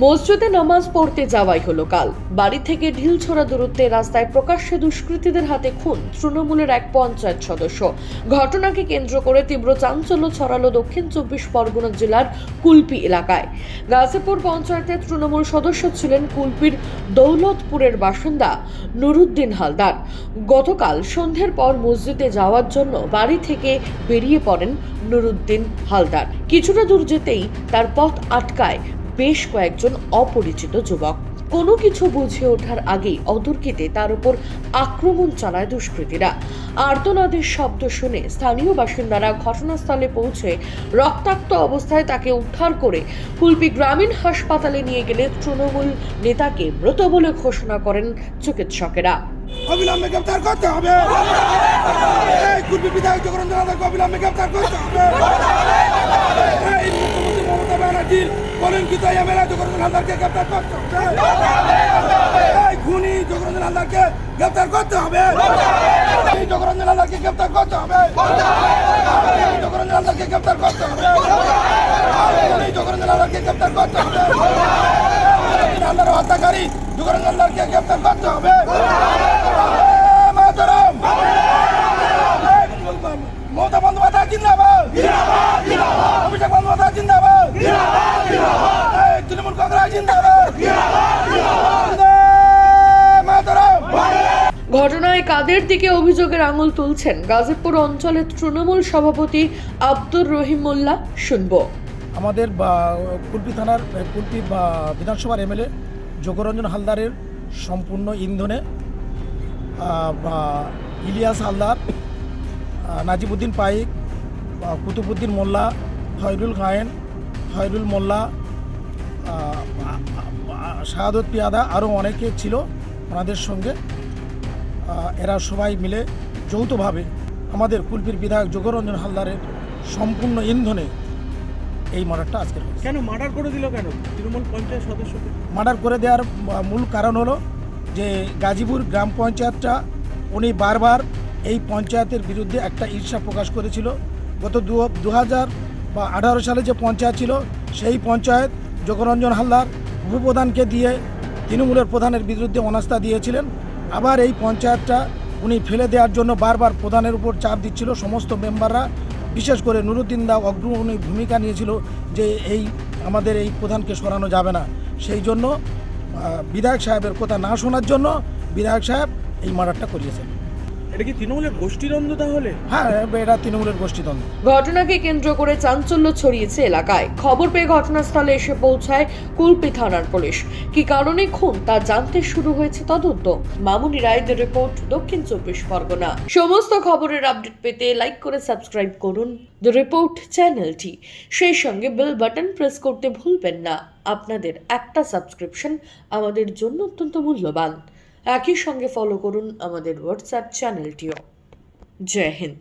মসজিদে নামাজ পড়তে যাওয়াই হলো কাল। বাড়ি থেকে ঢিল ছোড়া দূরত্বে রাস্তায় প্রকাশ্যে দুষ্কৃতীদের হাতে খুন, তৃণমূলের এক পঞ্চায়েত সদস্য। ঘটনাকে কেন্দ্র করে তীব্র চাঞ্চল্য ছড়ালো দক্ষিণ চব্বিশ পরগনা জেলার কুলপি এলাকায়। গাজীপুর পঞ্চায়েতের তৃণমূল সদস্য ছিলেন কুলপির দৌলতপুরের বাসিন্দা নুরুদ্দিন হালদার। গতকাল সন্ধ্যের পর মসজিদে যাওয়ার জন্য বাড়ি থেকে বেরিয়ে পড়েন নুরুদ্দিন হালদার। কিছুটা দূর যেতেই তার পথ আটকায় বেশ কয়েকজন অপরিচিত যুবক। কোনো কিছু বুঝে ওঠার আগেই অতর্কিতে তার উপর আক্রমণ চালায় দুষ্কৃতীরা। আর্তনাদের শব্দ শুনে স্থানীয় বাসিন্দারা ঘটনাস্থলে পৌঁছে রক্তাক্ত অবস্থায় তাকে উদ্ধার করে কুলপি গ্রামীণ হাসপাতালে নিয়ে গেলে তৃণমূল নেতাকে মৃত বলে ঘোষণা করেন চিকিৎসকেরা। অবিলম্বে করতে হবে। কুর্মী বিধায়ক অবিলম্বে করতে হবে। কলঙ্কিত এমএলএ জগরঞ্জন হালদারকে গ্রেপ্তার করতে হবে? এই খুনি জগরঞ্জন হালদারকে গ্রেপ্তার করতে হবে। এই জগরঞ্জন হালদারকে গ্রেপ্তার করতে হবে। এই জগরঞ্জন হালদারকে গ্রেপ্তার করতে হবে। এই জগরঞ্জন হালদারকে গ্রেপ্তার করতে হবে। হালদার হত্যাকারী জগরঞ্জন হালদারকে গ্রেপ্তার ঘটনায় কাদের দিকে অভিযোগের আঙুল তুলছেন? গাজীপুর অঞ্চলের তৃণমূল সভাপতি আব্দুর রহিম মোল্লা, শুনব। আমাদের কুলপি থানার, কুলপি বিধানসভার এমএলএ যোগরঞ্জন হালদারের সম্পূর্ণ ইন্ধনে ইলিয়াস হালদার নাজিবুদ্দিন পাইক কুতুবুদ্দিন মোল্লা ফয়রুল গায়েন ফয়রুল মোল্লা শাহাদত পিয়াদা আরও অনেকে ছিল ওনাদের সঙ্গে। এরা সবাই মিলে যৌথভাবে আমাদের কুলপির বিধায়ক যোগরঞ্জন হালদারের সম্পূর্ণ ইন্ধনে এই মার্ডারটা হয়েছে। কেন মার্ডার করে দিল কেন? তৃণমূল পঞ্চায়েত সদস্যকে? মার্ডার করে দেওয়ার মূল কারণ হলো যে গাজীপুর গ্রাম পঞ্চায়েতটা উনি বারবার এই পঞ্চায়েতের বিরুদ্ধে একটা ঈর্ষা প্রকাশ করেছিল। গত দু হাজার বা আঠারো সালে যে পঞ্চায়েত ছিল সেই পঞ্চায়েত যোগরঞ্জন হালদার উপপ্রধানকে দিয়ে তৃণমূলের প্রধানের বিরুদ্ধে অনাস্থা দিয়েছিলেন। আবার এই পঞ্চায়েতটা উনি ফেলে দেওয়ার জন্য বারবার প্রধানের উপর চাপ দিচ্ছিল। সমস্ত মেম্বাররা, বিশেষ করে নুরুদ্দিন দা অগ্রণী ভূমিকা নিয়েছিল যে এই আমাদের এই প্রধানকে সরানো যাবে না। সেই জন্য বিধায়ক সাহেবের কথা না শোনার জন্য বিধায়ক সাহেব এই মার্ডারটা করিয়েছেন। এটা কি তৃণমূলের গোষ্ঠীদ্বন্দ্ব তাহলে? হ্যাঁ এটা তৃণমূলের গোষ্ঠীদ্বন্দ্ব। ঘটনাকে কেন্দ্র করে চাঞ্চল্য ছড়িয়েছে এলাকায়। খবর পেয়ে ঘটনাস্থলে এসে পৌঁছায় কুলপি থানার পুলিশ। কি কারণে খুন তা জানতে শুরু হয়েছে তদন্ত। মামুনি রায়দের রিপোর্ট দক্ষিণ চব্বিশ পরগনা। সমস্ত খবরের আপডেট পেতে লাইক করে সাবস্ক্রাইব করুন। দ্য রিপোর্ট চ্যানেলটি। সেই সঙ্গে বেল বাটন প্রেস করতে ভুলবেন না। আপনাদের একটা সাবস্ক্রিপশন আমাদের জন্য অত্যন্ত মূল্যবান। একই সঙ্গে ফলো করুন আমাদের হোয়াটসঅ্যাপ চ্যানেলটিও জয় হিন্দ।